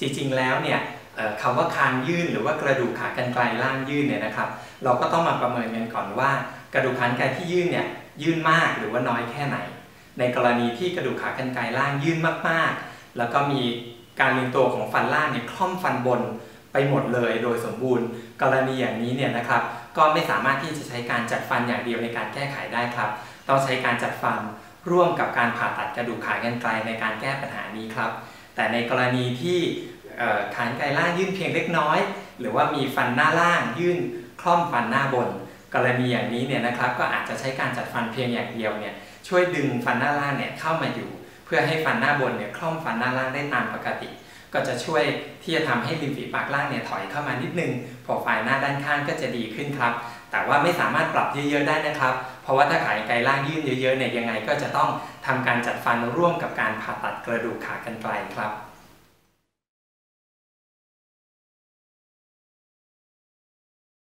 จริงๆแล้วเนี่ยคำว่าคางยื่นหรือว่ากระดูกขากรรไกรล่างยื่นเนี่ยนะครับ เราก็ต้องมาประเมินกันก่อนว่ากระดูกขากรรไกรที่ยื่นเนี่ยยื่นมากหรือว่าน้อยแค่ไหน ในกรณีที่กระดูกขากรรไกรล่างยื่นมากๆ แล้วก็มีการเรียงตัวของฟันล่างเนี่ยคล่อมฟันบน ไปหมดเลยโดยสมบูรณ์ กรณีอย่างนี้เนี่ยนะครับ ก็ไม่สามารถที่จะใช้การจัดฟันอย่างเดียวในการแก้ไขได้ครับ ต้องใช้การจัดฟันร่วมกับการผ่าตัดกระดูกขากรรไกรในการแก้ปัญหานี้ครับ แต่ในกรณีที่ขานไกรล่างยื่นเพียงเล็กน้อย หรือว่ามีฟันหน้าล่างยื่นคล่อมฟันหน้าบน กรณีอย่างนี้เนี่ยนะครับ ก็อาจจะใช้การจัดฟันเพียงอย่างเดียวเนี่ยช่วยดึงฟันหน้าล่างเนี่ยเข้ามาอยู่ เพื่อให้ฟันหน้าบนเนี่ยคล่อมฟันหน้าล่างได้ตามปกติ ก็จะช่วยที่จะทำให้ริมฝีปากล่างเนี่ยถอยเข้ามานิดนึงโปรไฟล์หน้าด้านข้างก็จะดีขึ้นครับ แต่ว่าไม่สามารถปรับเยอะๆได้นะครับ เพราะว่าถ้าขายไกลล่างยื่นเยอะๆเนี่ยยังไงก็จะต้องทำการจัดฟันร่วมกับการผ่าตัดกระดูกขากรรไกรครับ